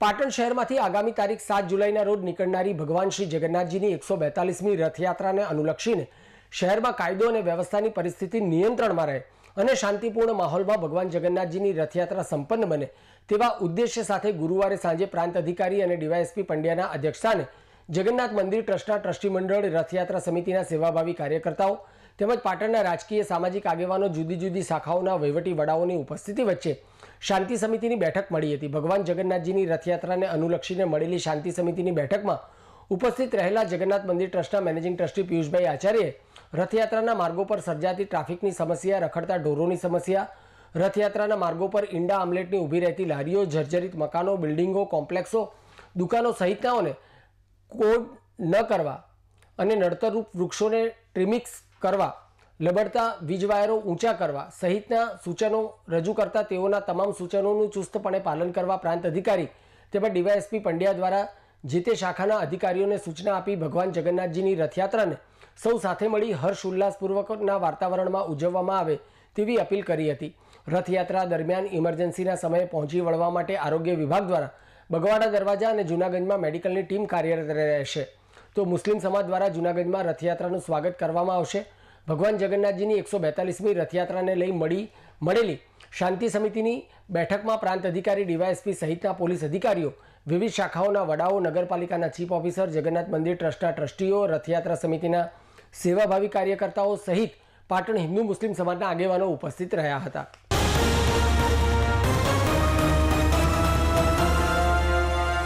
પાટણ શહેરમાંથી આગામી તારીખ સાત જુલાઈના રોજ નીકળનારી ભગવાન શ્રી જગન્નાથજીની એકસો બેતાલીસમી રથયાત્રાને અનુલક્ષીને શહેરમાં કાયદો અને વ્યવસ્થાની પરિસ્થિતિ નિયંત્રણમાં રહે અને શાંતિપૂર્ણ માહોલમાં ભગવાન જગન્નાથજીની રથયાત્રા સંપન્ન બને તેવા ઉદ્દેશ્ય સાથે ગુરુવારે સાંજે પ્રાંત અધિકારી અને ડીવાયએસપી પંડ્યાના અધ્યક્ષસ્થાને જગન્નાથ મંદિર ટ્રસ્ટના ટ્રસ્ટી મંડળ રથયાત્રા સમિતિના સેવાભાવી કાર્યકર્તાઓ તેમજ પાટણના રાજકીય સામાજિક આગેવાનો જુદી જુદી શાખાઓના વહીવટી વડાઓની ઉપસ્થિતિ વચ્ચે શાંતિ સમિતિની બેઠક મળી હતી. ભગવાન જગન્નાથજીની રથયાત્રાને અનુલક્ષીને મળેલી શાંતિ સમિતિની બેઠકમાં ઉપસ્થિત રહેલા જગન્નાથ મંદિર ટ્રસ્ટના મેનેજિંગ ટ્રસ્ટી પિયુષભાઈ આચાર્યે રથયાત્રાના માર્ગો પર સર્જાતી ટ્રાફિકની સમસ્યા, રખડતા ઢોરોની સમસ્યા, રથયાત્રાના માર્ગો પર ઈંડા આમલેટની ઊભી રહેતી લારીઓ, જર્જરિત મકાનો, બિલ્ડિંગો, કોમ્પ્લેક્સો, દુકાનો સહિતનાઓને કોડ ન કરવા અને નડતરરૂપ વૃક્ષોને ટ્રીમિક્સ કરવા, લબડતા વીજવાયરો ઊંચા કરવા સહિતના સૂચનો રજૂ કરતા તેઓના તમામ સૂચનોનું ચુસ્તપણે પાલન કરવા પ્રાંત અધિકારી તેમજ ડીવાયએસપી પંડ્યા દ્વારા જે તે શાખાના અધિકારીઓને સૂચના આપી ભગવાન જગન્નાથજીની રથયાત્રાને સૌ સાથે મળી હર્ષ ઉલ્લાસપૂર્વકના વાતાવરણમાં ઉજવવામાં આવે તેવી અપીલ કરી હતી. રથયાત્રા દરમિયાન ઇમરજન્સીના સમયે પહોંચી વળવા માટે આરોગ્ય વિભાગ દ્વારા બગવાડા દરવાજા અને જૂનાગંજમાં મેડિકલની ટીમ કાર્યરત રહેશે. તો મુસ્લિમ સમાજ દ્વારા જૂનાગઢમાં રથયાત્રાનું સ્વાગત કરવામાં આવશે. ભગવાન જગન્નાથજીની એકસો બેતાલીસમી રથયાત્રાને લઈ મળી, મળેલી શાંતિ સમિતિની બેઠકમાં પ્રાંત અધિકારી, ડીવાયએસપી સહિતના પોલીસ અધિકારીઓ, વિવિધ શાખાઓના વડાઓ, નગરપાલિકાના ચીફ ઓફિસર, જગન્નાથ મંદિર ટ્રસ્ટના ટ્રસ્ટીઓ, રથયાત્રા સમિતિના સેવાભાવી કાર્યકર્તાઓ સહિત પાટણ હિન્દુ મુસ્લિમ સમાજના આગેવાનો ઉપસ્થિત રહ્યા હતા.